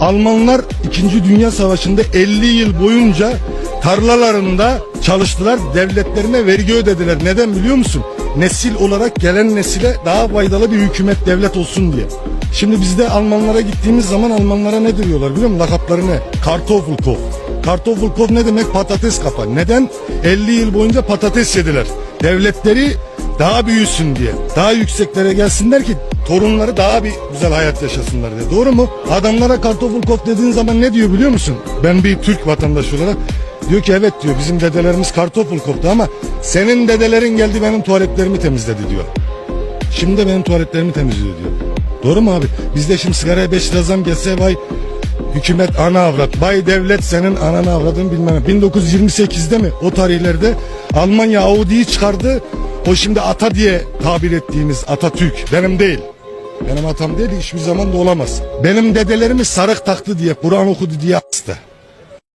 Almanlar 2. Dünya Savaşı'nda 50 yıl boyunca tarlalarında çalıştılar, devletlerine vergi ödediler. Neden biliyor musun? Nesil olarak gelen nesile daha faydalı bir hükümet devlet olsun diye. Şimdi biz de Almanlara gittiğimiz zaman Almanlara ne diyorlar biliyor musun? Lakapları ne? Kartoffelkopf. Kartoffelkopf ne demek? Patates kafa. Neden? 50 yıl boyunca patates yediler. Devletleri daha büyüsün diye. Daha yükseklere gelsinler ki torunları daha bir güzel hayat yaşasınlar diye. Doğru mu? Adamlara kartoffelkopf dediğin zaman ne diyor biliyor musun? Ben bir Türk vatandaşı olarak diyor ki evet diyor bizim dedelerimiz kartoffelkopftu ama senin dedelerin geldi benim tuvaletlerimi temizledi diyor. Şimdi de benim tuvaletlerimi temizliyor diyor. Doğru mu abi? Bizde şimdi sigaraya 5 lira zam gelse vay hükümet ana avrat. Bay devlet senin ananı avradın bilmem. ne. 1928'de mi o tarihlerde Almanya Audi'yi çıkardı. O şimdi ata diye tabir ettiğimiz Atatürk. Benim değil. Benim atam değil hiçbir zaman da olamaz. Benim dedelerimi sarık taktı diye Kur'an okudu diye astı.